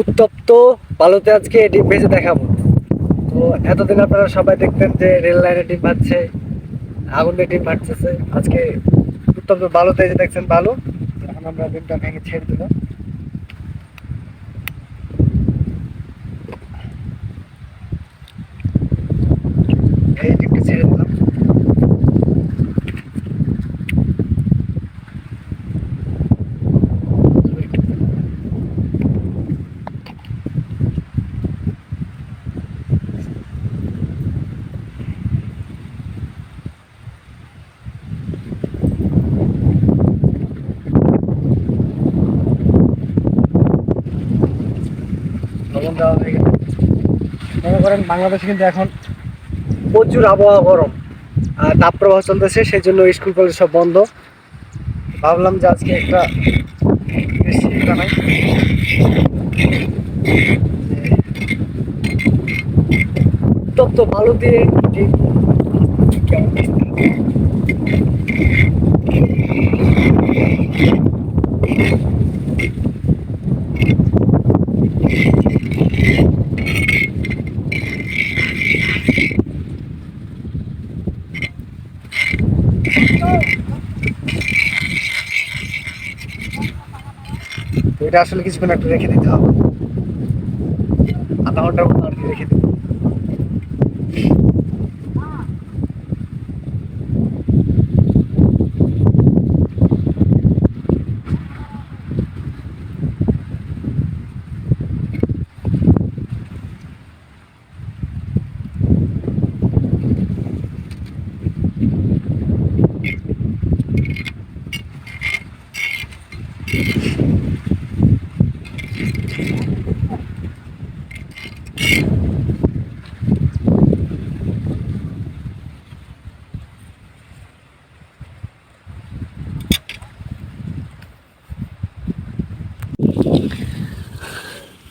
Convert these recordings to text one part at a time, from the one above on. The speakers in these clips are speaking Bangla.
উত্তপ্ত বালুতে আজকে ডিম ভেজে দেখাবো। তো এতদিন আপনারা সবাই দেখতেন যে রেল লাইনে ডিম ভাজছে, আগুন দিয়ে ডিম ভাজতেছে। আজকে উত্তপ্ত বালুতে যে দেখছেন বালু এখন আমরা ডিমটা ভেঙে ছেড়ে দিলাম এই ডিমটা ছেড়ে দিলাম লবণ দেওয়া হয়ে গেল মনে করেন বাংলাদেশে কিন্তু এখন প্রচুর আবহাওয়া গরম আর তাপপ্রবাহ চলতেছে সেই জন্য স্কুল কলেজ সব বন্ধ। ভাবলাম যে আজকে একটা রেসিপি ভালো দিয়ে কেমন এটা আসলে কিছুক্ষণ একটু রেখে দিতে হবে আধা ঘণ্টার মতো আর কি রেখে দিতে হবে।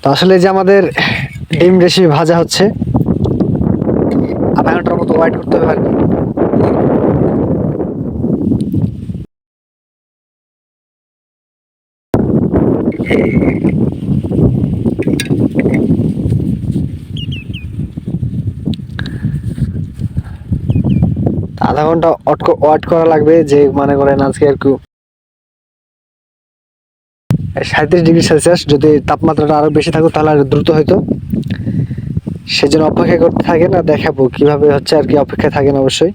তো আসলে যে আমাদের ডিম রেসিপি ভাজা হচ্ছে আধা ঘণ্টার মতো ওয়েট করতে হবে আর আধা ঘণ্টা ওয়েট করা লাগবে, যে মনে করেন আজকে আর কি সাঁত্রিশ ডিগ্রি সেলসিয়াস, যদি তাপমাত্রাটা আরও বেশি থাকুক তাহলে আরও দ্রুত হইতো সেজন্য অপেক্ষা করতে থাকেন আর দেখাবো কীভাবে হচ্ছে আর কি অপেক্ষায় থাকেন অবশ্যই।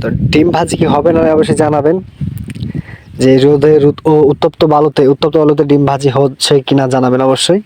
তো ডিম ভাজি কি হবে না অবশ্যই জানাবেন। যে রোদে ও উত্তপ্ত বালুতে উত্তপ্ত বালুতে ডিম ভাজি হচ্ছে কিনা জানাবেন অবশ্যই।